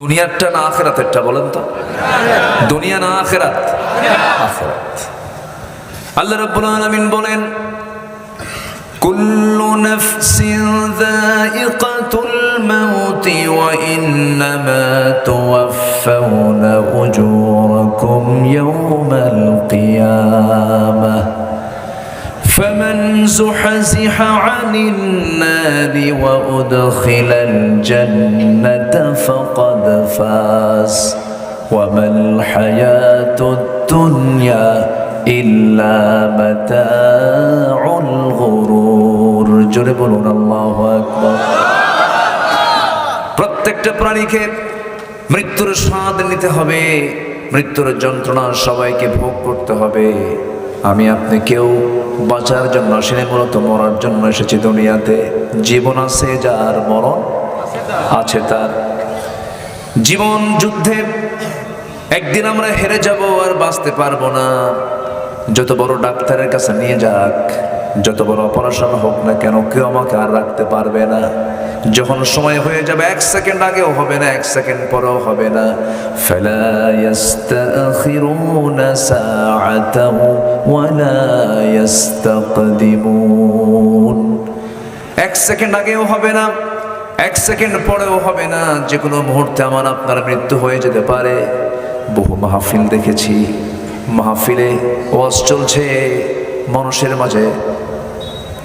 দুনিয়ারটা না আখেরাতেরটা বলেন তো দুনিয়া না আখেরাত আখেরাত আল্লাহ রাব্বুল আলামিন বলেন কুল্লু নাফসিন যায়িকাতুল মাউত ওয়া ইন্নামা তুওয়াফাউনা উজুরাকুম ইয়াওমাল কিয়ামাহ ফামা زحزح عن النار وأدخل الجنة فقد فاز وما الحياة الدنيا إلا متاع الغرور جربون الله أكبر প্রত্যেকটা প্রাণীকে মৃত্যুর স্বাদ নিতে হবে মৃত্যুর যন্ত্রণা সবাইকে ভোগ করতে হবে আমি আপনি কেউ বাঁচার জন্য আসেনি মূলত মরার জন্য এসেছি দুনিয়াতে। জীবন আছে যার মরণ আছে তার। জীবন যুদ্ধে একদিন আমরা হেরে যাব আর বাঁচতে পারব না। যত বড় ডাক্তারের কাছে নিয়ে যাক যত বড় অপারেশন হোক না কেন, কেউ আমাকে আর রাখতে পারবে না। যখন সময় হয়ে যাবে, এক সেকেন্ড আগেও হবে না, এক সেকেন্ড পরেও হবে না। এক সেকেন্ড আগেও হবে না, এক সেকেন্ড পরেও হবে না। যে কোনো মুহূর্তে আমার আপনার মৃত্যু হয়ে যেতে পারে। বহু মাহফিল দেখেছি। মাহফিলে ওয়াজ চলছে। মানুষের মাঝে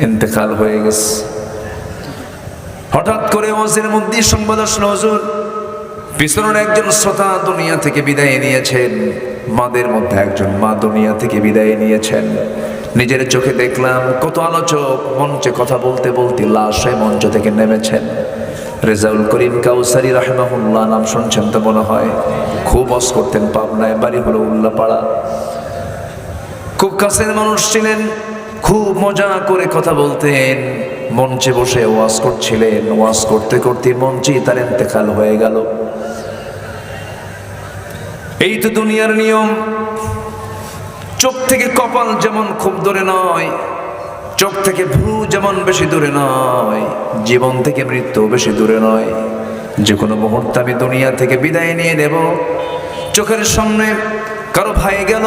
ইন্তেকাল হয়ে গেছে। হঠাৎ করে ওয়াজের মধ্যে সংবাদ আসলো, হজুর পিছনের একজন শ্রোতা দুনিয়া থেকে বিদায় নিয়েছেন। মাদের মধ্যে একজন মা দুনিয়া থেকে বিদায় নিয়েছেন। নিজের চোখে দেখলাম কত আলোচক মঞ্চে কথা বলতে বলতে লাশ হয়ে মঞ্চ থেকে নেমেছেন। রেজাউল করিম কাউসারি রাহমাহুল্লাহ নাম শুনছেন তো মনে হয়। খুব অস করতেন পাবনায়, বাড়ি হলো উল্লাপাড়া। খুব কাছের মানুষ ছিলেন, খুব মজা করে কথা বলতেন। মঞ্চে বসে ওয়াজ করছিলেন, ওয়াজ করতে করতে মঞ্চেই তার ইন্তেকাল হয়ে গেল। এই তো দুনিয়ার নিয়ম। চোখ থেকে কপাল যেমন খুব দূরে নয়, চোখ থেকে ভ্রু যেমন বেশি দূরে নয়, জীবন থেকে মৃত্যু বেশি দূরে নয়। যে কোনো মুহূর্তে আমি দুনিয়া থেকে বিদায় নিয়ে নেব। চোখের সামনে কারও ভাই গেল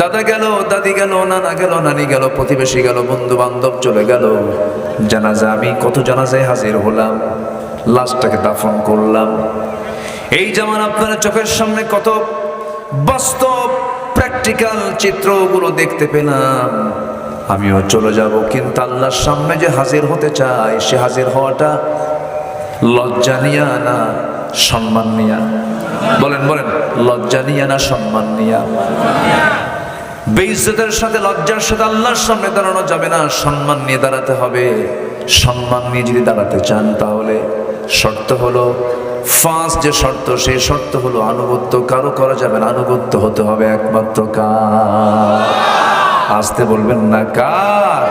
দাদা গেল, দাদি গেল, নানা গেল, নানি গেল, প্রতিবেশী গেল বন্ধু বান্ধব চলে গেল। জানাজা, আমি কত জানাজায় হাজির হলাম, লাশটাকে দাফন করলাম। এই যেমন আপনার চোখের সামনে কত বাস্তব প্র্যাকটিক্যাল চিত্রগুলো দেখতে পেলাম। আমিও চলে যাব, কিন্তু আল্লাহর সামনে যে হাজির হতে চাই, সে হাজির হওয়াটা লজ্জা নিয়া না সম্মান নিয়া? বলেন বলেন, লজ্জা নিয়া না সম্মান নিয়া? বেইজ্জতের সাথে, লজ্জার সাথে আল্লাহর সামনে দাঁড়ানো যাবে না। সম্মান নিয়ে দাঁড়াতে হবে। সম্মান নিয়ে যদি দাঁড়াতে চান তাহলে শর্ত হলো ফার্স্ট যে শর্ত, সেই শর্ত হলো আনুগত্য। কারও করা যাবে না, আনুগত্য হতে হবে একমাত্র কার? আসতে বলবেন না কার?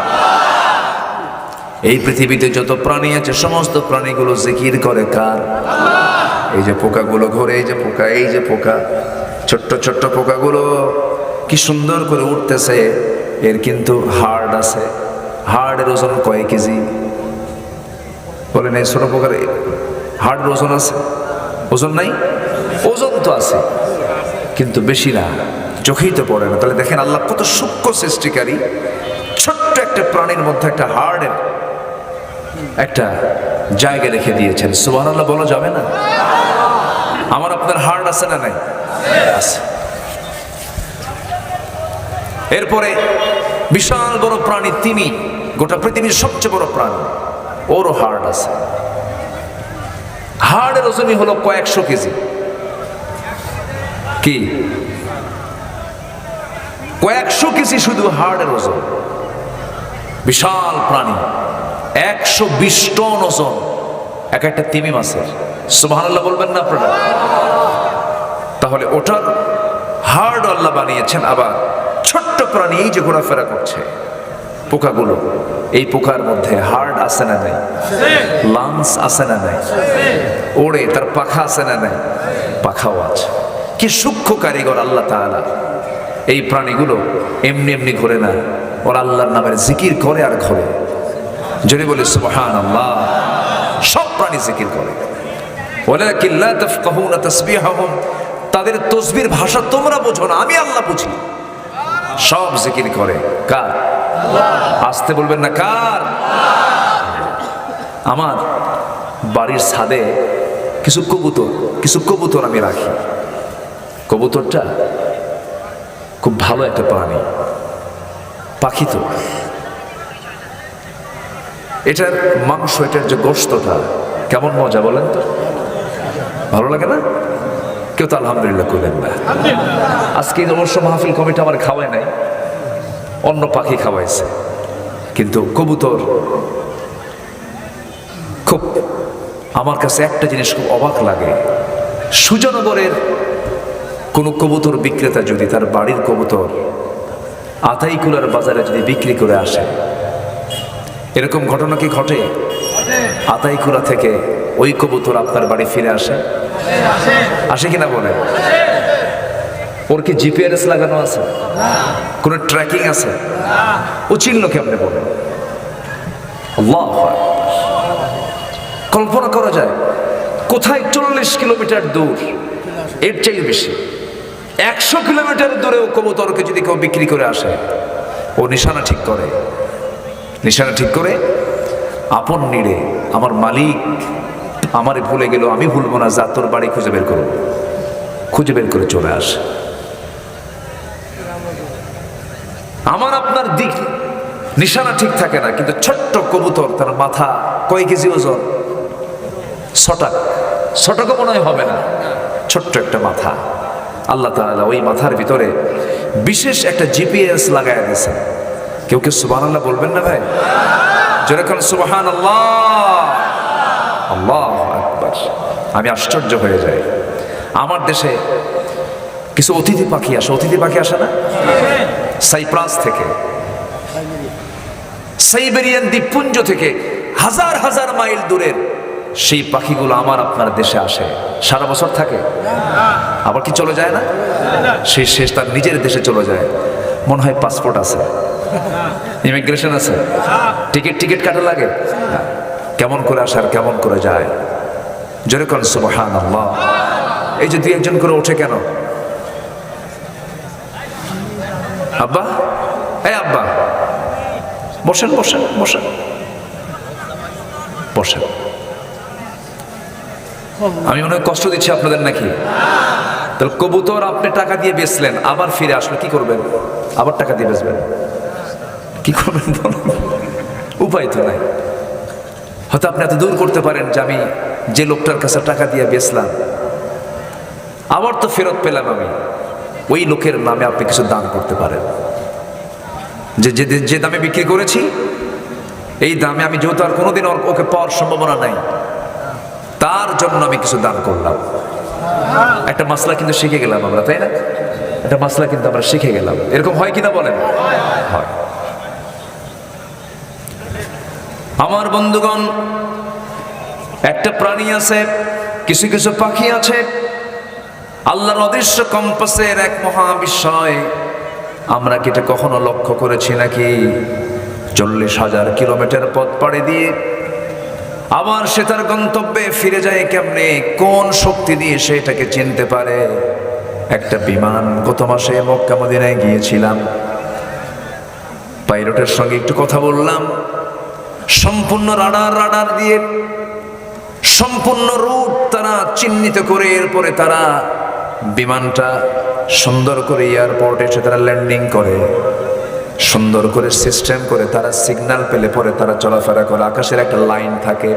এই পৃথিবীতে যত প্রাণী আছে, সমস্ত প্রাণীগুলো জিকির করে কার? এই যে পোকাগুলো ঘোরে, এই যে পোকা, এই যে পোকা, ছোট্ট ছোট্ট পোকাগুলো কি সুন্দর করে উঠতেছে, এর কিন্তু হার্ড আছে। হার্ডের ওজন কয় কেজি? বলেন, এই ছোট পোকার হার্ডের ওজন আছে? ওজন নাই? ওজন তো আছে, কিন্তু বেশি না, চোখেই তো পড়ে না। তাহলে দেখেন আল্লাহ কত সূক্ষ্ম সৃষ্টিকারী, ছোট্ট একটা প্রাণীর মধ্যে একটা হার্ডের একটা জায়গা রেখে দিয়েছেন। সুবাহ আল্লাহ বলা যাবে না? আমার আপনার হার্ড আছে না নাই? আছে। এরপরে বিশাল বড় প্রাণী তিনি গোটা পৃথিবীর সবচেয়ে বড় প্রাণী, ওরও হার্ড আছে। হার্ডের ওজনই হলো কয়েকশো কেজি। কি? কয়েকশো কেজি শুধু হার্ডের ওজন। বিশাল প্রাণী, একশো বিশ টন ওজন, এক একটা তিমি মাছের। সুবাহ বলবেন না আপনারা? তাহলে ওটার হার্ড আল্লাহ বানিয়েছেন আবার ছোট্ট প্রাণী এই যে ঘোরাফেরা করছে। পোকাগুলো, এই পোকার মধ্যে হার্ড আছে না নাই? লাংস আছে না নাই? ওড়ে, তার পাখা আছে না নাই? পাখাও আছে। কি সূক্ষ্ম কারিগর আল্লাহ তাআলা। এই প্রাণীগুলো এমনি এমনি ঘোরে না। ওরা আল্লাহর নামের জিকির করে আর ঘোরে। যদি বলি সুবহান আল্লাহ সব প্রাণী জিকির করে। ওয়ালাকিন লা তাফকাহুনা তাসবিহাহুম। তাদের তসবির ভাষা তোমরা বোঝো না, আমি আল্লাহ বুঝি। সব জিকির করে। কার? আসতে বলবেন না কার? আমার বাড়ির ছাদে কিছু কবুতর কিছু কবুতর আমি রাখি। কবুতরটা খুব ভালো একটা প্রাণী। পাখি তো। এটার মাংস এটার যে গোস্তটা কেমন মজা বলেন তো? ভালো লাগে না? কেউ তো আলহামদুলিল্লাহ করলেন না। আজকে অবশ্য মাহফিল কমিটি আমার খাওয়ায় নাই অন্য পাখি খাওয়াইছে। কিন্তু কবুতর খুব আমার কাছে একটা জিনিস খুব অবাক লাগে। সুজনগরের কোনো কবুতর বিক্রেতা যদি তার বাড়ির কবুতর আতাইকুলার বাজারে যদি বিক্রি করে আসে এরকম ঘটনা কি ঘটে। আতাইকুলা থেকে ওই কবুতর আপনার বাড়ি ফিরে আসে? আসে কিনা বলে ওর কি জিপিআরএস লাগানো আছে? কোনো ট্র্যাকিং আছে? ও চিনল কেমনে বলে আকবার। কল্পনা করা যায়, কোথায় চল্লিশ কিলোমিটার দূর? এর চেয়ে বেশি। একশো কিলোমিটার দূরেও কবুতরকে যদি কেউ বিক্রি করে আসে, ও নিশানা ঠিক করে। নিশানা ঠিক করে, আপন নিড়ে, আমার মালিক আমারে ভুলে গেল, আমি ভুলবো না, যা তোর বাড়ি খুঁজে বের করব। খুঁজে বের করে চলে আসে। আমার আপনার দিক নিশানা ঠিক থাকে না, কিন্তু ছোট্ট কবুতর, তার মাথা কয় কেজি ওজন? ছটাক ছটাকও মনে হবে না। ছোট্ট একটা মাথা। আল্লাহ তাআলা ওই মাথার ভিতরে বিশেষ একটা জিপিএস লাগাই দিয়েছে কেউ কেউ সুবাহ আল্লাহ বলবেন না ভাই? যেরকম সুবাহান আল্লাহ আল্লাহ আকবার। আমি আশ্চর্য হয়ে যাই। আমার দেশে কিছু অতিথি পাখি আসে। অতিথি পাখি আসে না? সাইপ্রাস থেকে। সাইবেরিয়ান দ্বীপপুঞ্জ থেকে হাজার হাজার মাইল দূরের সেই পাখিগুলো আমার আপনার দেশে আসে। সারা বছর থাকে। আবার কি চলে যায় না? সেই শেষ তার নিজের দেশে চলে যায়। মনে হয় পাসপোর্ট আছে। ইমিগ্রেশন আছে। টিকিট টিকিট কাটা লাগে। কেমন করে আসার, কেমন করে যায়? জোরে করেন সুবহান আল্লাহ এই যে দুই একজন করে ওঠে কেন? আব্বা? এই আব্বা। বসেন বসেন বসেন। বসেন। আমি হয় কষ্ট দিচ্ছি আপনাদের নাকি? তাহলে কবুতর আপনি টাকা দিয়ে বেচলেন, আবার ফিরে আসলে, কি করবেন? আবার টাকা দিয়ে বেচবেন? কি করবেন উপায় তো নাই। হয়তো আপনি এত দূর করতে পারেন যে আমি যে লোকটার কাছে টাকা দিয়ে বেচলাম, আবার তো ফেরত পেলাম আমি। ওই লোকের নামে আপনি কিছু দান করতে পারেন। যে যে দামে বিক্রি করেছি, এই দামে আমি যেহেতু আর কোনোদিন ওকে পাওয়ার সম্ভাবনা নাই, তার জন্য আমি কিছু দান করলাম। একটা মাসলা কিন্তু শিখে গেলাম আমরা, তাই না? একটা মাসলা কিন্তু আমরা শিখে গেলাম। এরকম হয় কিনা বলেন? হয়। আমার বন্ধুগণ, একটা প্রাণী আছে, কিছু কিছু পাখি আছে। আল্লাহর অদৃশ্য কম্পাসের এক মহাবিস্ময়। আমরা কি এটা কখনো লক্ষ্য করেছি নাকি? চল্লিশ হাজার কিলোমিটার পথ পাড়ি দিয়ে আবার সে তার গন্তব্যে ফিরে যায় কেমনে? কোন শক্তি দিয়ে সে এটাকে চিনতে পারে? একটা বিমান, গত মাসে মক্কা মদিনায় গিয়েছিলাম। পাইলটের সঙ্গে একটু কথা বললাম। সম্পূর্ণ রাডার রাডার দিয়ে সম্পূর্ণ রুট তারা চিহ্নিত করে এরপরে তারা বিমানটা সুন্দর করে এয়ারপোর্টে এসে তারা ল্যান্ডিং করে, সুন্দর করে সিস্টেম করে, তারা সিগন্যাল পেলে পরে তারা চলাফেরা করে, আকাশের একটা লাইন থাকে।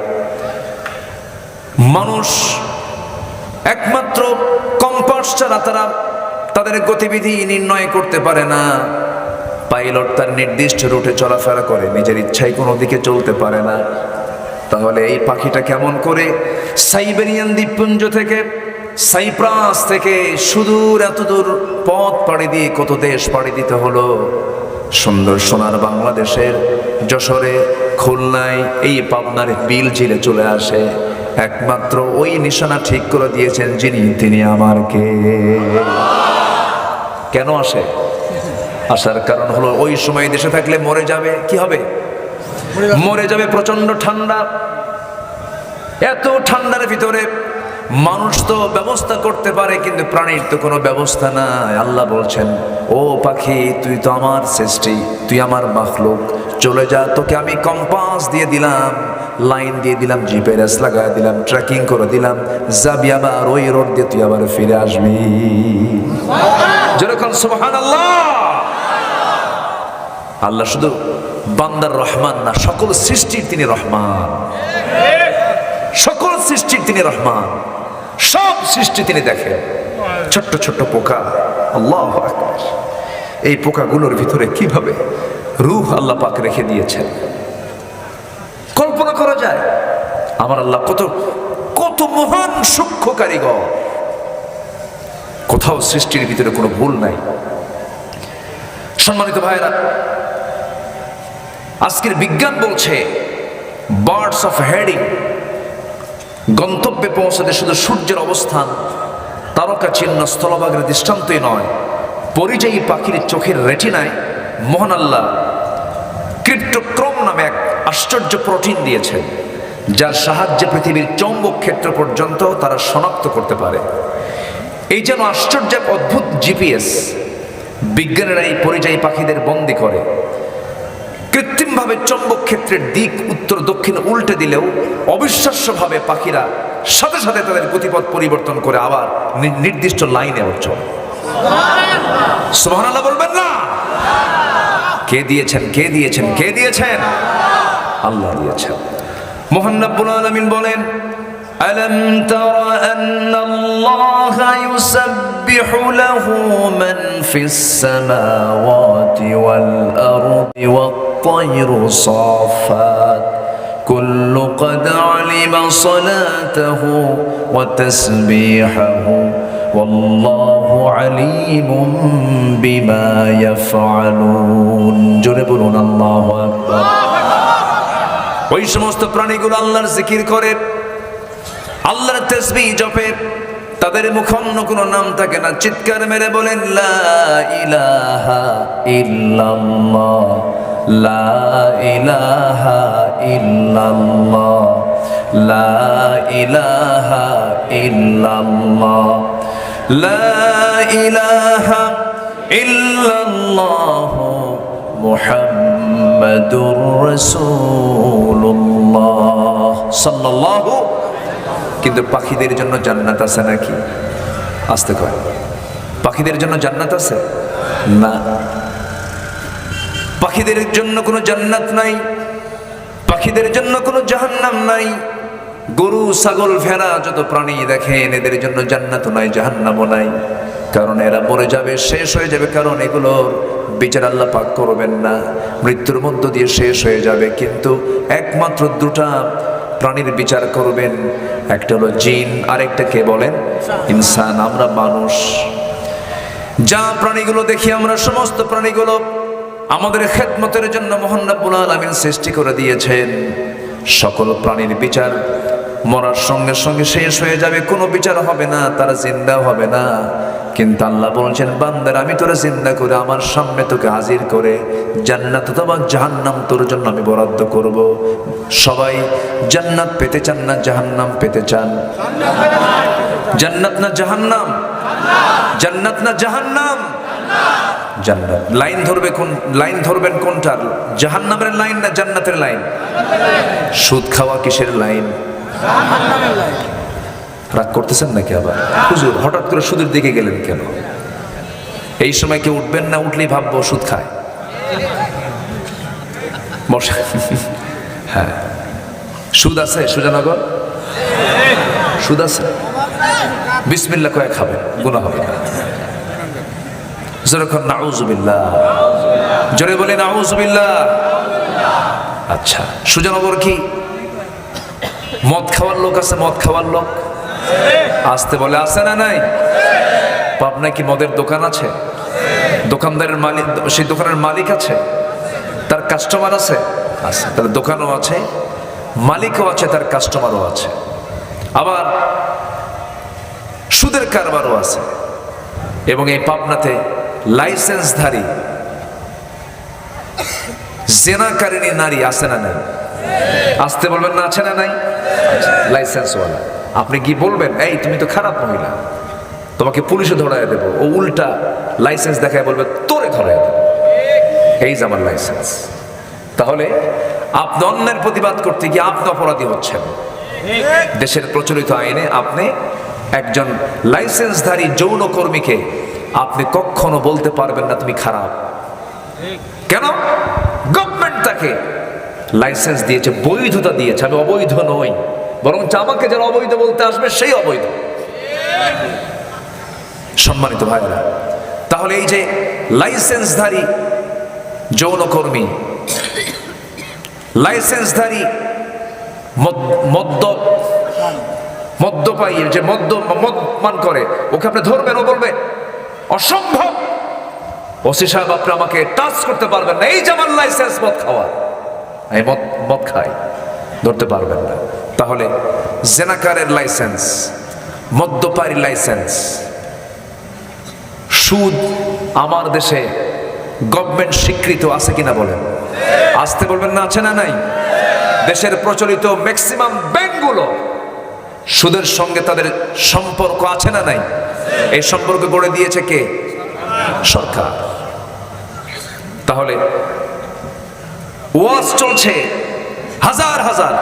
মানুষ একমাত্র কম্পাস ছাড়া তারা তাদের গতিবিধি নির্ণয় করতে পারে না। পাইলট তার নির্দিষ্ট রুটে চলাফেরা করে। নিজের ইচ্ছায় কোনো দিকে চলতে পারে না। তাহলে এই পাখিটা কেমন করে সাইবেরিয়ান দ্বীপপুঞ্জ থেকে, সাইপ্রাস থেকে সুদূর, এত দূর পথ পাড়ি দিয়ে কত দেশ পাড়ি দিতে হলো? সুন্দর সোনার বাংলাদেশের যশোরে, খুলনায় এই পাবনার বিল ঝিলে চলে আসে। একমাত্র ওই নিশানা ঠিক করে দিয়েছেন যিনি, তিনি আমার কে। কেন আসে? আসার কারণ হলো ওই সময় দেশে থাকলে মরে যাবে কি হবে? মরে যাবে। প্রচণ্ড ঠান্ডা। এত ঠান্ডার ভিতরে মানুষ তো ব্যবস্থা করতে পারে কিন্তু প্রাণীর তো কোনো ব্যবস্থা নাই। আল্লাহ বলছেন ও পাখি তুই তো আমার সৃষ্টি তুই আমার মাখলুক। চলে যা তোকে আমি কম্পাস দিয়ে দিলাম লাইন দিয়ে দিলাম জিপিএস লাগাই দিলাম ট্র্যাকিং করে দিলাম। যাবি আবার ওই রোড দিয়ে তুই আবার ফিরে আসবি। যেরকম সুবহান আল্লাহ শুধু বান্দার রহমান না, সকল সৃষ্টির তিনি রহমান। সকল সৃষ্টির তিনি রহমান। সব সৃষ্টি তিনি দেখেন। ছোট্ট ছোট্ট পোকা, আল্লাহ এই পোকাগুলোর ভিতরে কীভাবে রুহ আল্লাহ পাক রেখে দিয়েছেন? কল্পনা করা যায়, আমার আল্লাহ কত কত মহান সূক্ষ্ম কারিগর। কোথাও সৃষ্টির ভিতরে কোনো ভুল নাই। সম্মানিত ভাইরা আজকের বিজ্ঞান বলছে, বার্ডস অফ হেডিং, গন্তব্যে পৌঁছাতে শুধু সূর্যের অবস্থান, তারকা চিহ্ন স্থলভাগের দৃষ্টান্তই নয়, পরিযায়ী পাখির চোখের রেটিনায় মোহন আল্লাহ ক্রিপ্টোক্রম নামে এক আশ্চর্য প্রোটিন দিয়েছেন, যার সাহায্যে পৃথিবীর চৌম্বক ক্ষেত্র পর্যন্ত তারা শনাক্ত করতে পারে। এই যেন আশ্চর্য এক অদ্ভুত জিপিএস বিজ্ঞানীরা এই পরিযায়ী পাখিদের বন্দি করে। কৃত্রিমভাবে চৌম্বক ক্ষেত্রের দিক, উত্তর, দক্ষিণ উল্টে দিলেও অবিশ্বাস্যভাবে পাখিরা সাথে সাথে তাদের গতিপথ পরিবর্তন করে আবার নির্দিষ্ট লাইনে চলে সুবহানাল্লাহ বলবেন না। কে দিয়েছেন কে দিয়েছেন কে দিয়েছেন? আল্লাহ দিয়েছেন। মোহান্নাবুল আলমিন বলেন ألم تر أن الله يسبح له من في السماوات والأرض والطير صافات كل قد علم صلاته وتسبيحه والله عليم بما يفعلون جربون الله أكبر ওই সমস্ত প্রাণীগুলো আল্লাহর জিকির করে আল্লাহর তসবি জপে, তাদের মুখ অন্য কোনো নাম থাকে না। চিৎকার মেরে বলেন, লা ইলাহা ইল্লাল্লাহ, লা ইলাহা লা ইলাহা লা ইলাহা সাল্লাল্লাহু কিন্তু পাখিদের জন্য জান্নাত আছে নাকি? আসতে কয় পাখিদের জন্য জান্নাত আছে? না। পাখিদের জন্য কোনো জান্নাত নাই। পাখিদের জন্য কোনো জাহান্নাম নাই। গরু, ছাগল, ভেড়া যত প্রাণী দেখেন, এদের জন্য জান্নাতও নাই, জাহান্নামও নাই। কারণ এরা মরে যাবে, শেষ হয়ে যাবে। কারণ এগুলোর বিচার আল্লাহ পাক করবেন না। মৃত্যুর মধ্য দিয়ে শেষ হয়ে যাবে। কিন্তু একমাত্র দুটা প্রাণীর বিচার করবেন। একটা হলো জিন, আরেকটা কে বলেন? ইনসান, আমরা মানুষ। যা প্রাণীগুলো দেখি, আমরা সমস্ত প্রাণীগুলো আমাদের খেদমতের জন্য মোহন আলামিন সৃষ্টি করে দিয়েছেন। সকল প্রাণীর বিচার মরার সঙ্গে সঙ্গে শেষ হয়ে যাবে, কোনো বিচার হবে না, তারা জিন্দা হবে না। কিন্তু আল্লাহ বলছেন, বান্দার, আমি তোরা জিন্দা করে আমার সামনে তোকে হাজির করে জান্নাত অথবা জাহান্নাম তোর জন্য আমি বরাদ্দ করব। সবাই জান্নাত পেতে চান না জাহান্নাম পেতে চান? জান্নাত না জাহান্নাম? জান্নাত না জাহান্নাম? জান্নাত। লাইন ধরবে কোন, লাইন ধরবেন কোনটার জাহান্নামের লাইন না জান্নাতের লাইন? সুদ খাওয়া কিসের লাইন? রাগ করতেছেন নাকি আবার? হুজুর, হঠাৎ করে সুদের দিকে গেলেন কেন? এই সময় কেউ উঠবেন না, উঠলেই ভাববো সুদ খায়। বসা। হ্যাঁ। সুদ আছে? সুজানগর? সুদ আছে? বিসমিল্লা কয়ে খাবেন গুণা হবে না। যেরকম নাউজুবিল্লাহ। জোরে বলে, নাউজুবিল্লাহ। আচ্ছা সুজানগর কি? মদ খাওয়ার লোক আছে, মদ খাওয়ার লোক? আসতে বলে আছে না নাই? পাবনায় কি মদের দোকান আছে? দোকানদারের মালিক, সেই দোকানের মালিক আছে? তার কাস্টমার আছে? আছে, তাহলে দোকানও আছে, মালিকও আছে, তার কাস্টমারও আছে। আবার সুদের কারবারও আছে। এবং এই পাবনাতে লাইসেন্সধারী, জেনাকারিনী নারী আছে না নাই? আসতে বলবেন না, আছে না নাই? লাইসেন্সওয়ালা। আপনি কি বলবেন? এই, তুমি তো খারাপ মহিলা। তোমাকে পুলিশে ধরায় দেবো। ও উল্টা লাইসেন্স দেখায় বলবে, তোরে ধরায় দেবো। এই যে আমার লাইসেন্স। তাহলে আপনি অন্যের প্রতিবাদ করতে গিয়ে আপনি অপরাধী হচ্ছেন। দেশের প্রচলিত আইনে আপনি একজন লাইসেন্সধারী যৌন কর্মীকে আপনি কখনো বলতে পারবেন না, তুমি খারাপ। কেন? গভর্নমেন্ট তাকে লাইসেন্স দিয়েছে, বৈধতা দিয়েছে। আমি অবৈধ নই। বরং আমাকে যারা অবৈধ বলতে আসবে, সেই অবৈধ। সম্মানিত ভাইরা তাহলে এই যে লাইসেন্সধারী যৌনকর্মী, লাইসেন্সধারী মদ- মদ্য, মদ্যপায়ী, যে মদ্য, মদ পান করে, ওকে আপনি ধরবেন, ও বলবে, অসম্ভব! ওসি সাহেব, আপনি আমাকে টাচ করতে পারবেন না। এই যে আমার লাইসেন্স মদ খাওয়া, আমি মদ মদ খাই, ধরতে পারবেন না। তাহলে জেনাকারের লাইসেন্স মদ্যপায়ীর লাইসেন্স, সুদ আমার দেশে গভর্নমেন্ট স্বীকৃত আছে কিনা বলেন। আসতে বলবেন না, আছে না নাই? দেশের প্রচলিত ম্যাক্সিমাম ব্যাংকগুলো, সুদের সঙ্গে তাদের সম্পর্ক আছে না নাই? এই সম্পর্ক গড়ে দিয়েছে কে? সরকার। তাহলে ওয়াজ চলছে, হাজার হাজার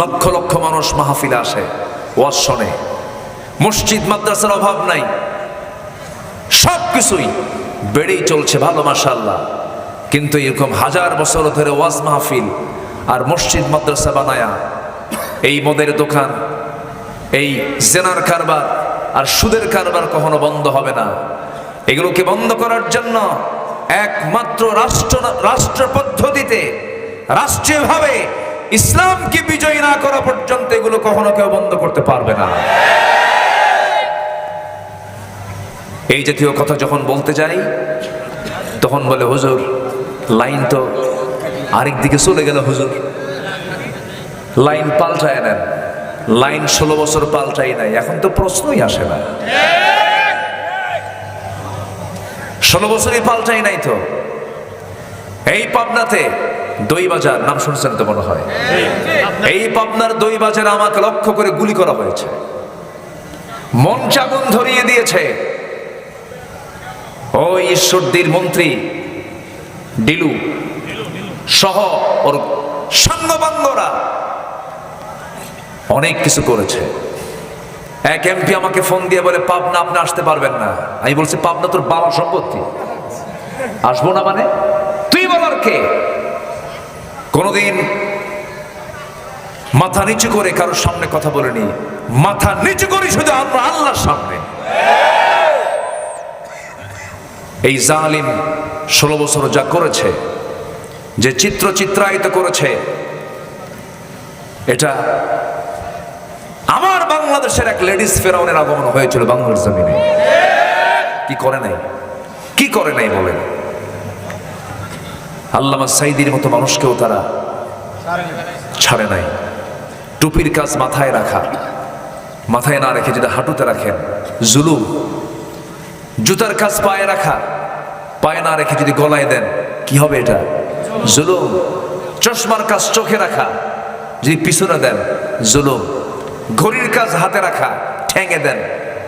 লক্ষ লক্ষ মানুষ মাহফিলে আসে, ওয়াজ শোনে। মসজিদ, মাদ্রাসার অভাব নাই। সব কিছুই বেড়েই চলছে ভালো মাসাল্লাহ কিন্তু এরকম হাজার বছর ধরে ওয়াজ মাহফিল আর মসজিদ, মাদ্রাসা বানায়া, এই মদের দোকান, এই জেনার কারবার আর সুদের কারবার কখনো বন্ধ হবে না। এগুলোকে বন্ধ করার জন্য একমাত্র রাষ্ট্র রাষ্ট্র পদ্ধতিতে, রাষ্ট্রীয়ভাবে ইসলামকে বিজয়ী না করা পর্যন্ত এগুলো কখনো কেউ বন্ধ করতে পারবে না। এই জাতীয় কথা যখন বলতে যাই, তখন বলে, হুজুর, লাইন তো আরেক দিকে চলে গেল, হুজুর। লাইন পাল্টায় নেন। লাইন ষোলো বছর পাল্টাই নাই। এখন তো প্রশ্নই আসে না। ষোলো বছরই পাল্টাই নাই তো। এই পাবনাতে দই বাজার নাম শুনছেন তো মনে হয়? এই পাবনার দই বাজারে আমাকে লক্ষ্য করে গুলি করা হয়েছে। মঞ্চাগুন ধরিয়ে দিয়েছে। ওই ঈশ্বরদীর মন্ত্রী, ডিলু, সহ ওর সাঙ্গবাঙ্গরা, অনেক কিছু করেছে। এক এমপি আমাকে ফোন দিয়ে বলে, পাবনা, আপনি আসতে পারবেন না। আমি বলছি, পাবনা তোর বাবা সম্পত্তি। আসব না মানে? তুই বলার কে? কোনদিন মাথা নিচু করে কারোর সামনে কথা বলিনি। মাথা নিচু করি শুধু আমরা আল্লাহর সামনে। এই জালিম ষোলো বছর যা করেছে, যে চিত্র চিত্রায়িত করেছে, এটা আমার বাংলাদেশের এক লেডিস ফেরাউনের আগমন হয়েছিল বাংলার জমিনে। কি করে নাই? কি করে নাই বলেন? আল্লামা সাইদির মতো মানুষকেও তারা ছাড়ে নাই। টুপির কাজ মাথায় রাখা। মাথায় না রেখে যদি হাঁটুতে রাখেন, জুলুম। জুতার কাজ পায়ে রাখা। পায়ে না রেখে যদি গলায় দেন, কি হবে এটা? জুলুম। চশমার কাজ চোখে রাখা। যদি পিছনে দেন, জুলুম। ঘড়ির কাজ হাতে রাখা। ঠেঙে দেন,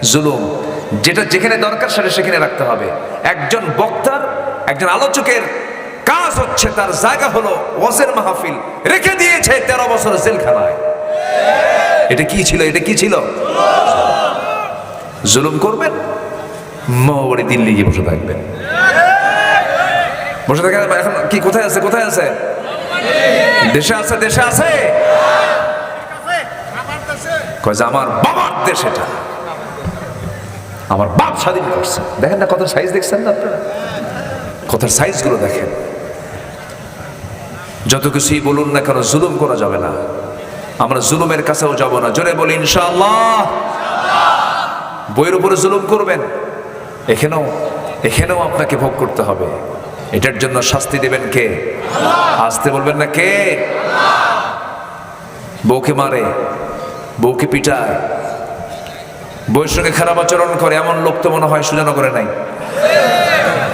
জুলুম। যেটা যেখানে দরকার সেটা সেখানে রাখতে হবে। একজন বক্তার, একজন আলোচকের কাজ হচ্ছে তার জায়গা হলো ওয়াজের মাহফিল। রেখে দিয়েছে তেরো বছর জেলখানায়। এটা কি ছিল? এটা কি ছিল? জুলুম করবেন? মহাবাড়ি দিল্লি গিয়ে বসে থাকবেন। বসে থাকেন? এখন কি, কোথায় আছে? কোথায় আছে? দেশে আছে দেশে আছে। কয় যে আমার বাবার দেশ এটা। আমার বাপ স্বাধীন করছে। দেখেন না কত সাইজ দেখছেন না আপনারা? কথার সাইজগুলো দেখেন। যত কিছুই বলুন না কেন জুলুম করা যাবে না। আমরা জুলুমের কাছেও যাব না। জোরে বলি ইনশাআল্লাহ। বইয়ের উপরে জুলুম করবেন। এখানেও এখানেও আপনাকে ভোগ করতে হবে। এটার জন্য শাস্তি দেবেন কে? আসতে বলবেন না কে? বউকে মারে বউকে পিটায়। বউয়ের সঙ্গে খারাপ আচরণ করে এমন লোক তো মনে হয় সুজানগরে নাই।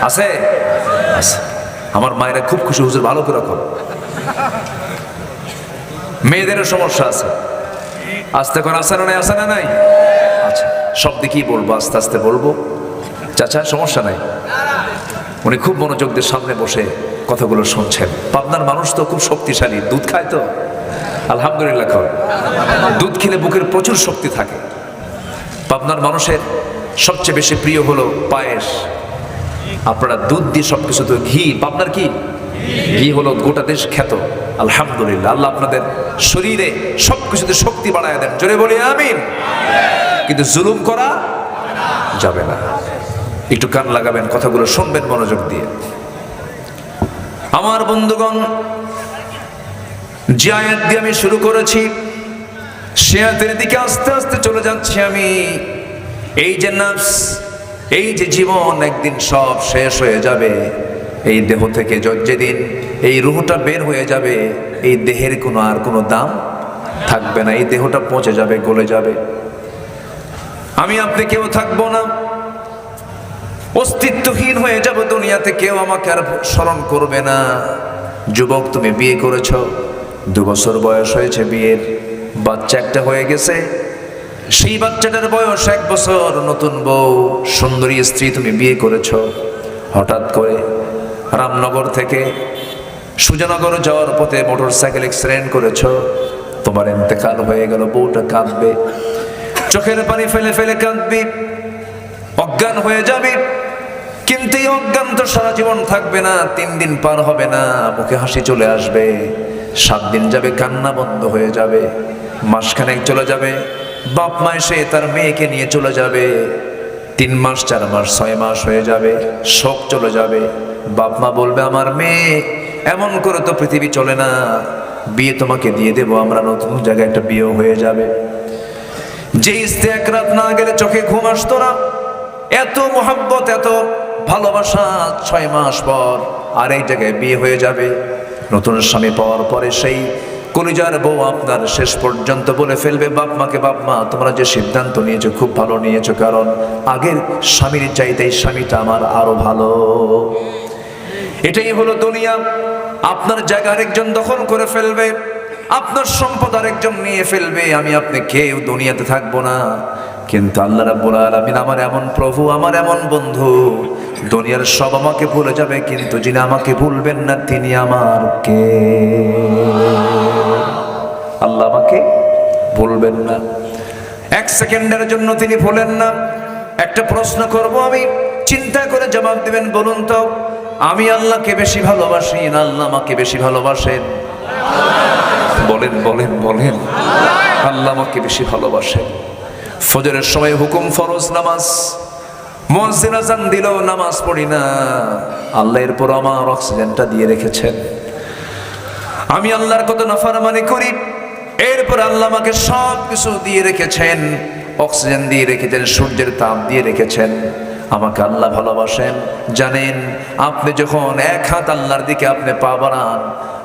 আছে। আছে? আমার মায়েরা খুব খুশি হুজুর ভালো করে রাখো মেয়েদেরও সমস্যা আছে। আস্তে করে আসে নাই আসে না নাই? আচ্ছা সব দিকেই বলব, আস্তে আস্তে বলব। চাচা, সমস্যা নাই। উনি খুব মনোযোগদের সামনে বসে কথাগুলো শুনছেন। পাবনার মানুষ তো খুব শক্তিশালী, দুধ খায় তো? আলহামদুলিল্লাহ দুধ খেলে বুকের প্রচুর শক্তি থাকে। পাবনার মানুষের সবচেয়ে বেশি প্রিয় হলো পায়েস। আপনারা দুধ দিয়ে সব কিছু তো ঘি, পাবনার কি? ঘি হলো গোটা দেশ খ্যাত। আলহামদুলিল্লাহ, আল্লাহ আপনাদের শরীরে সব কিছুতে শক্তি বাড়ায় দেন। জোরে বলি, আমিন। কিন্তু জুলুম করা যাবে না। একটু কান লাগাবেন, কথাগুলো শুনবেন মনোযোগ দিয়ে। আমার বন্ধুগণ, যে আয়াত দিয়ে আমি শুরু করেছি, সে আয়াতের দিকে আস্তে আস্তে চলে যাচ্ছি আমি। এই যে নাফস, এই যে জীবন একদিন সব শেষ হয়ে যাবে। এই দেহ থেকে যেদিন এই রুহটা বের হয়ে যাবে, এই দেহের কোনো আর কোনো দাম থাকবে না। এই দেহটা পচে যাবে, গলে যাবে। আমি আপনি কেউ থাকব না। অস্তিত্বহীন হয়ে যাব দুনিয়াতে, কেউ আমাকে আর স্মরণ করবে না। যুবক, তুমি বিয়ে করেছ, দু বছর বয়স হয়েছে বিয়ের। বাচ্চা একটা হয়ে গেছে। সেই বাচ্চাটার বয়স এক বছর। নতুন বউ, সুন্দরী স্ত্রী তুমি বিয়ে করেছ। হঠাৎ করে রামনগর থেকে সুজানগর যাওয়ার পথে মোটর সাইকেল অ্যাক্সিডেন্ট করেছ। তোমার ইন্তেকাল হয়ে গেল, বউটা কাঁদবে। চোখের পানি ফেলে ফেলে কাঁদবি, অজ্ঞান হয়ে যাবে। কিন্তু এই অজ্ঞান তো সারা জীবন থাকবে না, তিন দিন পার হবে না, মুখে হাসি চলে আসবে। সাত দিন যাবে, কান্না বন্ধ হয়ে যাবে। মাসখানেক চলে যাবে, বাপ মা এসে তার মেয়েকে নিয়ে চলে যাবে। তিন মাস, চার মাস, ছয় মাস হয়ে যাবে, শোক চলে যাবে। বাপ মা বলবে, আমার মেয়ে, এমন করে তো পৃথিবী চলে না। বিয়ে তোমাকে দিয়ে দেবো, আমরা নতুন জায়গায় একটা বিয়ে হয়ে যাবে। যে স্ত্রী এক রাত না গেলে চোখে ঘুম আসতো না, এত মোহাব্বত, এত ভালোবাসা ছয় মাস পর আর এই জায়গায় বিয়ে হয়ে যাবে। নতুন স্বামী পাওয়ার পরে সেই কলিজার বউ আপনার শেষ পর্যন্ত বলে ফেলবে, বাপ মাকে, বাপ মা, তোমরা যে সিদ্ধান্ত নিয়েছো খুব ভালো নিয়েছো, কারণ আগের স্বামীর চাইতে এই স্বামীটা আমার আরও ভালো। এটাই হলো দুনিয়া। আপনার জায়গা আরেকজন দখল করে ফেলবে, আপনার সম্পদ আরেকজন নিয়ে ফেলবে, আমি আপনি কেউ দুনিয়াতে থাকব না। কিন্তু আল্লাহ রাব্বুল আলামিন আমার এমন প্রভু, আমার এমন বন্ধু, দুনিয়ার সব আমাকে ভুলে যাবে, কিন্তু যিনি আমাকে ভুলবেন না, তিনি আমার কে আল্লাহ আমাকে ভুলবেন না। এক সেকেন্ডের জন্য তিনি ভুলেন না। একটা প্রশ্ন করব আমি, চিন্তা করে জবাব দিবেন, বলুন তো। আমি আল্লাহকে বেশি ভালোবাসি না আল্লাহ আমাকে বেশি ভালোবাসেন। বলেন বলেন বলেন। আল্লাহ আমাকে বেশি ভালোবাসেন। ফজরের সময় হুকুম ফরজ নামাজ। মসজিদ দিল নামাজ পড়ি না। আল্লাহ এরপর আমার অক্সিজেনটা দিয়ে রেখেছেন। আমি আল্লাহর কত নাফারমানি করি। এরপর আল্লাহ আমাকে সব কিছু দিয়ে রেখেছেন। অক্সিজেন দিয়ে রেখেছেন, সূর্যের তাপ দিয়ে রেখেছেন। আমাকে আল্লাহ ভালোবাসেন, জানেন আপনি যখন এক হাত আল্লাহর দিকে আপনি পা বাড়ান,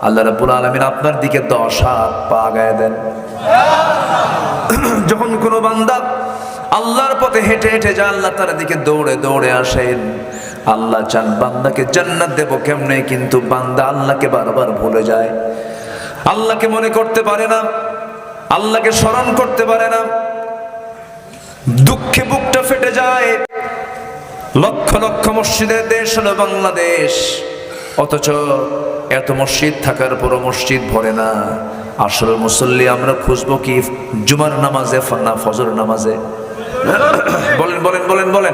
আল্লাহ রাব্বুল আলামিন আপনার দিকে দশ হাত পা গায়ে দেন। যখন কোনো বান্দা আল্লাহর পথে হেঁটে হেঁটে যায়, আল্লাহ তার দিকে দৌড়ে দৌড়ে আসেন। আল্লাহ চান বান্দাকে জান্নাত দেব কেমনে, কিন্তু বান্দা আল্লাহকে বারবার ভুলে যায়। আল্লাহকে মনে করতে পারে না, আল্লাহকে স্মরণ করতে পারে না। দুঃখে বুকটা ফেটে যায়। লক্ষ লক্ষ মসজিদের দেশ হলো বাংলাদেশ। অথচ এত মসজিদ থাকার পরও মসজিদ ভরে না। আসল মুসল্লি আমরা খুঁজবো কি জুমার নামাজে না ফজর নামাজে? বলেন বলেন বলেন বলেন।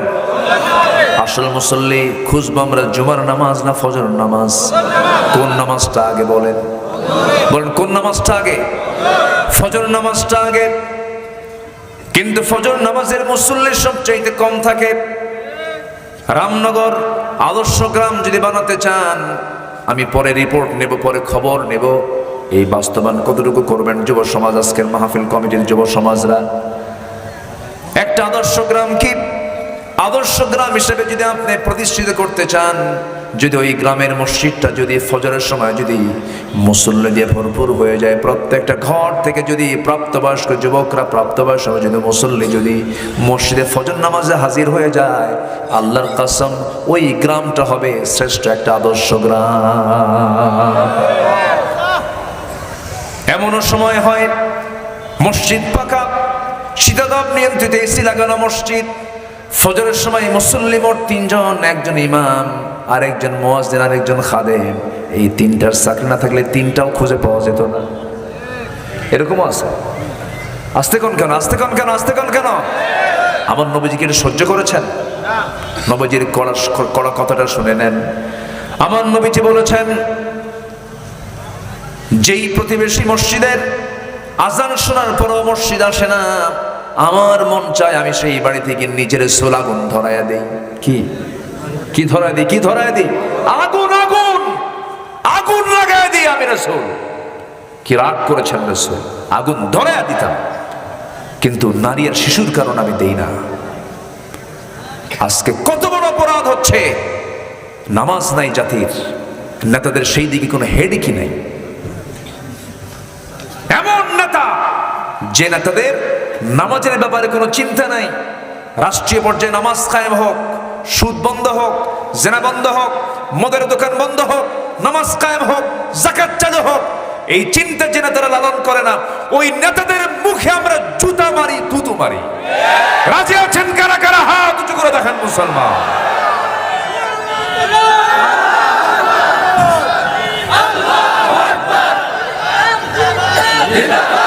আসল মুসল্লি খুঁজবো আমরা জুমার নামাজ না ফজর নামাজ? কোন নামাজটা আগে বলেন। বলেন, কোন নামাজটা আগে? ফজর নামাজটা আগে। কিন্তু ফজর নামাজের মুসল্লির সবচাইতে কম থাকে রামনগর আদর্শ গ্রাম যদি বানাতে চান, আমি পরে রিপোর্ট নেব, পরে খবর নেব। এই বাস্তবায়ন কতটুকু করবেন যুব সমাজ, আজকের মাহফিল কমিটির যুব সমাজরা? একটা আদর্শ গ্রাম কি? আদর্শ গ্রাম হিসেবে যদি আপনি প্রতিষ্ঠিত করতে চান যদি ওই গ্রামের মসজিদটা যদি ফজরের সময় যদি মুসল্লি দিয়ে ভরপুর হয়ে যায়, প্রত্যেকটা ঘর থেকে যদি প্রাপ্তবয়স্ক যুবকরা প্রাপ্তবয়স্ক যদি মুসল্লি যদি মসজিদে ফজর নামাজে হাজির হয়ে যায়, আল্লাহর কাসম ওই গ্রামটা হবে শ্রেষ্ঠ একটা আদর্শ গ্রাম। এমনও সময় হয়, মসজিদ পাকা শীতাতাপ নিয়ন্ত্রিত এসি লাগানো মসজিদ, ফজরের সময় মুসল্লি মোট তিনজন, একজন ইমাম। আর একজন মোয়াজদিন আর একজন খাদেম। এই তিনটার চাকরি না থাকলে তিনটাও খুঁজে পাওয়া যেত না। এরকমও আছে? আসতে কোন কেন? আসতে কোন কেন? আসতে কোন কেন? আমার নবীজিকে সহ্য করেছেন? নবীজির কড়া কড়া কথাটা শুনে নেন। আমার নবীজি বলেছেন, যেই প্রতিবেশী মসজিদের আজান শোনার পরও মসজিদ আসে না। আমার মন চায় আমি সেই বাড়ি থেকে নিজের সোলাগুন ধরাইয়া দেই। কি? কি ধরাই দিই, কি ধরায় দি আগুন আগুন! আগুন লাগাই দি আমি রসুল। কি রাগ করেছেন রসুল? আগুন ধরাইয়া দিতাম। কিন্তু নারী আর শিশুর কারণ আমি দেই না। আজকে কত বড় অপরাধ হচ্ছে। নামাজ নাই জাতির। নেতাদের সেই দিকে কোনো হেডিকি নাই। এমন নেতা, যে নেতাদের নামাজের ব্যাপারে কোনো চিন্তা নাই। রাষ্ট্রীয় পর্যায়ে নামাজ কায়েম হোক সুদ বন্ধ হোক, জেনা বন্ধ হোক, মদের দোকান বন্ধ হোক, নামাজ কায়েম হোক জাকাত চালু হোক, এই চিন্তা যে তারা লালন করে না, ওই নেতাদের মুখে আমরা জুতা মারি, তুতু মারি। রাজি আছেন কারা কারা? হাত উঁচু করে দেখেন মুসলমান। Yeah.